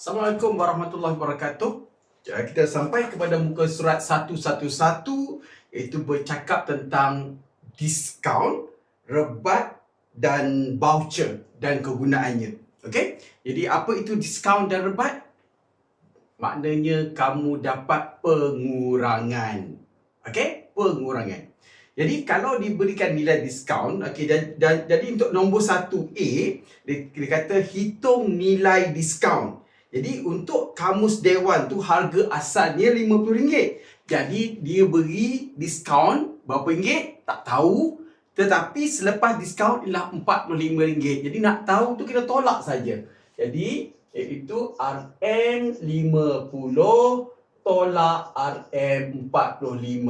Assalamualaikum warahmatullahi wabarakatuh. Jadi kita sampai kepada muka surat 111 iaitu bercakap tentang diskaun, rebat dan voucher dan kegunaannya. Okey? Jadi apa itu diskaun dan rebat? Maknanya kamu dapat pengurangan. Okey? Pengurangan. Jadi kalau diberikan nilai diskaun, okey dan, dan jadi untuk nombor 1A dia, dia kata hitung nilai diskaun. Jadi untuk kamus dewan tu harga asalnya RM50. Jadi dia beri diskaun berapa ringgit? Tak tahu. Tetapi selepas diskaun ialah RM45. Jadi nak tahu tu kita tolak saja. Jadi iaitu RM50 tolak RM45.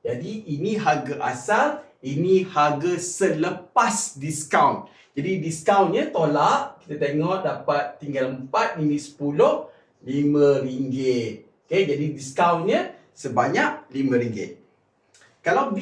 Jadi ini harga asal, ini harga selepas diskaun. Jadi diskaunnya tolak, kita tengok dapat tinggal 4, ini 10, RM5. Okay, jadi diskaunnya sebanyak RM5. Kalau B,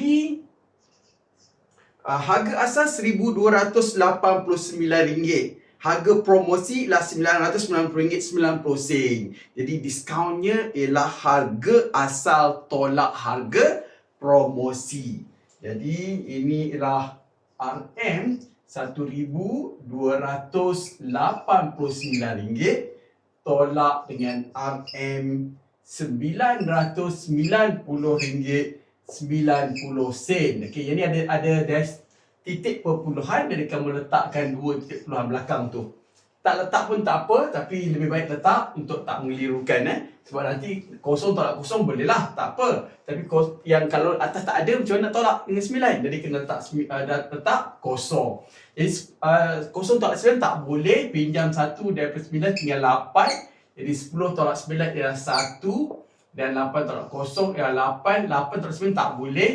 uh, harga asal RM1,289. Harga promosi ialah RM990.90. Jadi diskaunnya ialah harga asal tolak harga promosi. Jadi ini ialah RM RM1,289 tolak dengan RM RM990.90 Okey, ini ada ada dash titik perpuluhan dan kamu letakkan dua titik perpuluhan belakang tu. Tak letak pun tak apa tapi lebih baik letak untuk tak mengelirukan eh. Sebab nanti kosong tolak kosong boleh lah, tak apa. Tapi kos, yang kalau atas tak ada macam mana nak tolak dengan sembilan? Jadi kena letak uh, letak kosong. Jadi uh, kosong tolak sembilan tak boleh. Pinjam satu daripada sembilan tinggal lapan. Jadi sepuluh tolak sembilan ialah satu. Dan lapan tolak kosong ialah lapan. Lapan tolak sembilan tak boleh.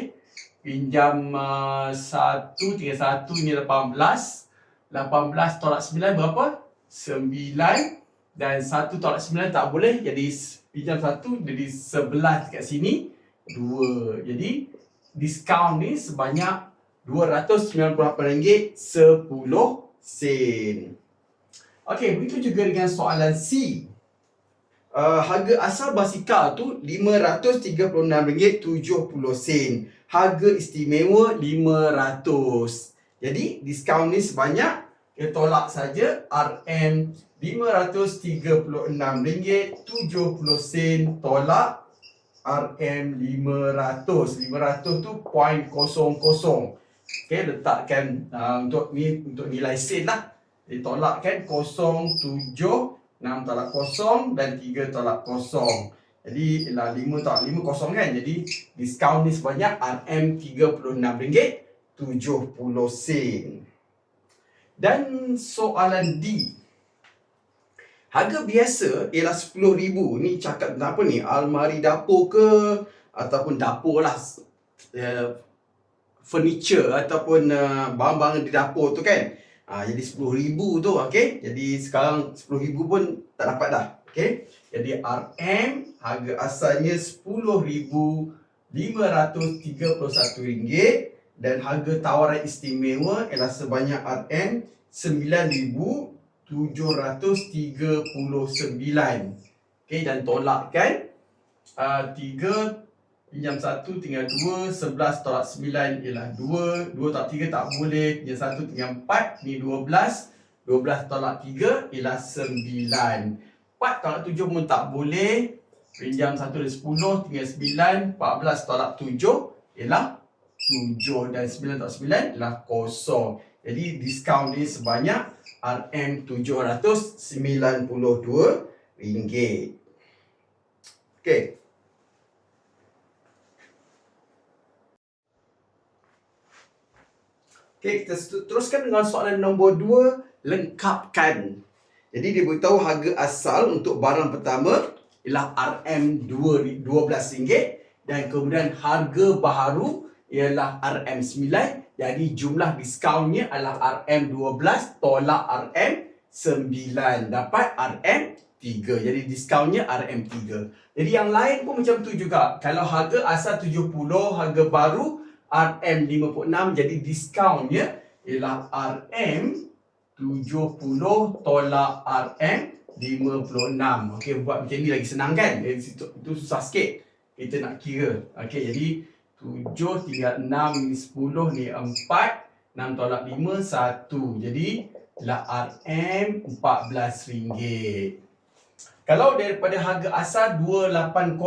Pinjam uh, satu tinggal satu ni lapan belas. Lapan belas tolak sembilan berapa? Sembilan. Dan satu tolak sembilan tak boleh. Jadi pinjam satu jadi sebelas kat sini dua jadi diskaun ni sebanyak RM298.10 sen Okey, begitu juga dengan soalan C. Uh, harga asal basikal tu RM536.70 Harga istimewa RM500 Jadi diskaun ni sebanyak kita tolak saja RM RM536.70 tolak RM500. 500 tu point kosong kosong. Okey, letakkan uh, untuk ni untuk nilai sen lah. Ditolakkan kosong tujuh, enam tolak kosong dan tiga tolak kosong. Jadi ialah lima tolak lima kosong kan. Jadi diskaun ni sebanyak RM36.70 Dan soalan D. Harga biasa ialah RM10,000. Ni cakap tentang apa ni? Almari dapur ke? Ataupun dapur lah. Uh, furniture ataupun uh, barang-barang di dapur tu kan. Uh, jadi RM10,000 tu. Okay? Jadi sekarang RM10,000 pun tak dapat dah. Okay? Jadi RM harga asalnya RM10,531 dan harga tawaran istimewa ialah sebanyak RM RM9,000 739. Okey dan tolakkan uh, 3 pinjam 1 tinggal 2, 11 tolak 9 ialah 2, 2 tolak 3 tak boleh, pinjam 1 tinggal 4, ni 12, 12 tolak 3 ialah 9. 4 tolak 7 pun tak boleh, pinjam 1 dari 10 tinggal 9, 14 tolak 7 ialah 7 dan 9 tolak 9 ialah kosong. Jadi diskaun ni sebanyak RM792. Okey. Okey, kita teruskan dengan soalan nombor 2, lengkapkan. Jadi dia beritahu harga asal untuk barang pertama ialah RM12 dan kemudian harga baharu ialah RM9 jadi jumlah diskaunnya adalah RM12 tolak RM9 dapat RM3. Jadi diskaunnya RM3. Jadi yang lain pun macam tu juga. Kalau harga asal 70, harga baru RM56 jadi diskaunnya ialah RM70 tolak RM 56. Okey, buat macam ni lagi senang kan? Situ itu susah sikit. Kita nak kira. Okey, jadi 7 tinggal 6 ni 10 ni 4. 6 tolak 5 1. Jadi lah RM RM14. Kalau daripada harga asal 280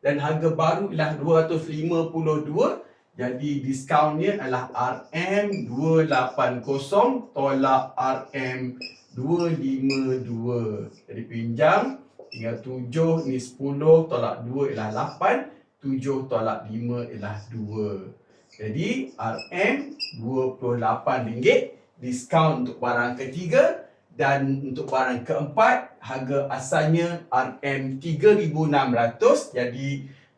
dan harga baru ialah 252 jadi diskaunnya adalah RM280 tolak RM252 jadi pinjam tinggal 7 ni 10 tolak 2 ialah 8 7 tolak 5 ialah 2 jadi RM28 diskaun untuk barang ketiga dan untuk barang keempat harga asalnya RM3600 jadi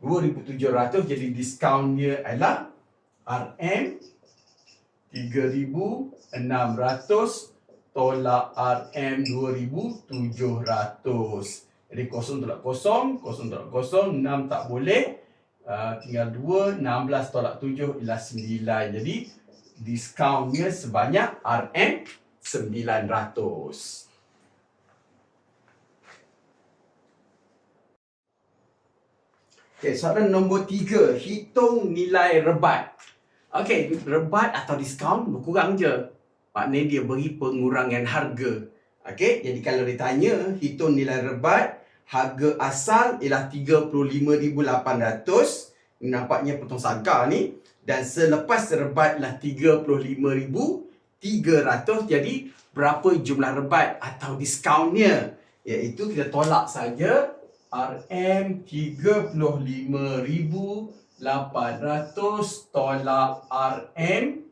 2700 jadi diskaunnya adalah RM 3600 tolak RM 2700 jadi kosong tolak kosong kosong tolak kosong 6 tak boleh uh, tinggal 2 16 tolak 7 ialah 9 jadi diskaunnya sebanyak RM 900. Okay, soalan nombor tiga. Hitung nilai rebat. Okay, rebat atau diskaun berkurang je. Maknanya dia beri pengurangan harga. Okay, jadi kalau ditanya hitung nilai rebat, harga asal ialah 35,800. Nampaknya potong saga ni. Dan selepas rebat ialah 35,000. 300 jadi berapa jumlah rebat atau diskaunnya iaitu kita tolak saja RM 35,800 tolak RM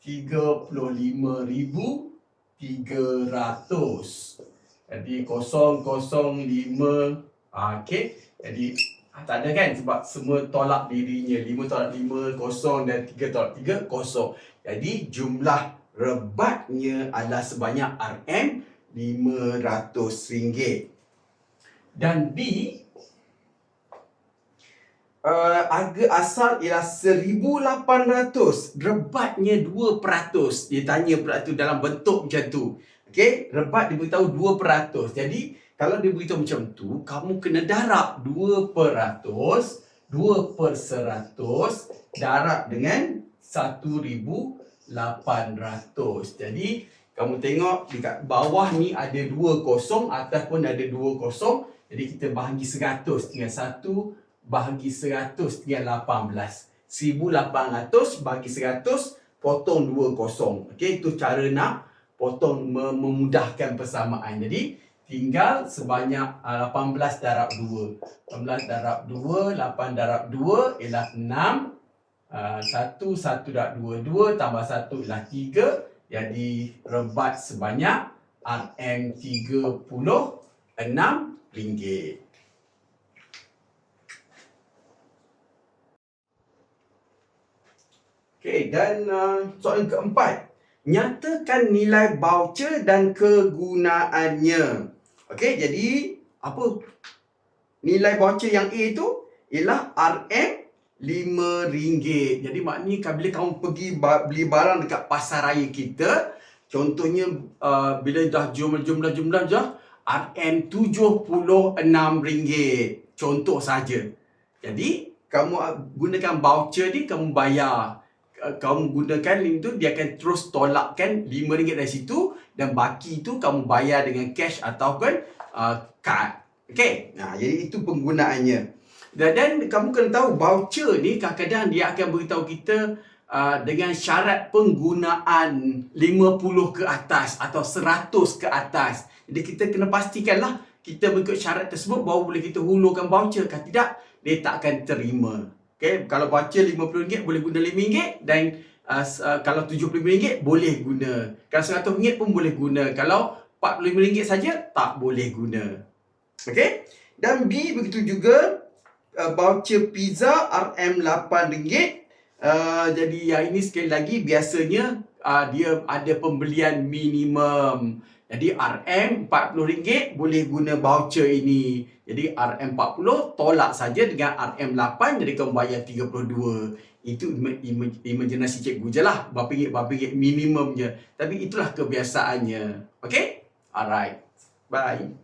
35,300 jadi 005 okey. Jadi ah, tak ada kan sebab semua tolak dirinya. 5 tolak 5 kosong dan 3 tolak 3 kosong. Jadi jumlah rebatnya adalah sebanyak RM500. Dan B, uh, harga asal ialah 1800 rebatnya 2% dia tanya pula tu dalam bentuk macam tu okey rebat dia beritahu 2% jadi kalau dia beritahu macam tu kamu kena darab 2% 2 per 100 darab dengan 1000 800. Jadi kamu tengok dekat bawah ni ada dua kosong atas pun ada dua kosong. Jadi kita bahagi 100 tinggal 1 bahagi 100 tinggal 18. 1800 bagi 100 potong dua kosong. Okey itu cara nak potong memudahkan persamaan. Jadi tinggal sebanyak 18 ah, darab 2. 18 darab 2, 8 darab 2 ialah 6 Ah, satu, satu dah dua, dua tambah satu ialah tiga. Jadi rebat sebanyak RM tiga puluh enam ringgit. Okey, dan uh, soalan keempat. Nyatakan nilai voucher dan kegunaannya. Okey, jadi apa nilai voucher yang A itu ialah RM RM5. Jadi maknanya bila kamu pergi beli barang dekat pasar raya kita, contohnya uh, bila dah jumlah-jumlah-jumlah dah RM76. Contoh saja. Jadi kamu gunakan voucher ni kamu bayar uh, kamu gunakan link tu dia akan terus tolakkan RM5 dari situ dan baki tu kamu bayar dengan cash ataupun uh, kad. Okey. Nah, jadi itu penggunaannya. Dan, dan kamu kena tahu voucher ni kadang-kadang dia akan beritahu kita uh, dengan syarat penggunaan 50 ke atas atau 100 ke atas. Jadi kita kena pastikanlah kita mengikut syarat tersebut baru boleh kita hulurkan voucher. Kalau tidak, dia tak akan terima. Okay? Kalau voucher RM50 boleh guna RM5 dan uh, uh, kalau RM75 boleh guna. Kalau RM100 pun boleh guna. Kalau RM45 saja tak boleh guna. Okay? Dan B begitu juga uh, voucher pizza RM8 Uh, jadi yang ini sekali lagi biasanya uh, dia ada pembelian minimum. Jadi RM40 boleh guna voucher ini. Jadi RM40 tolak saja dengan RM8 jadi kamu bayar 32. Itu imajinasi cikgu je lah. Berapa ringgit, berapa ringgit minimumnya. Tapi itulah kebiasaannya. Okay? Alright. Bye.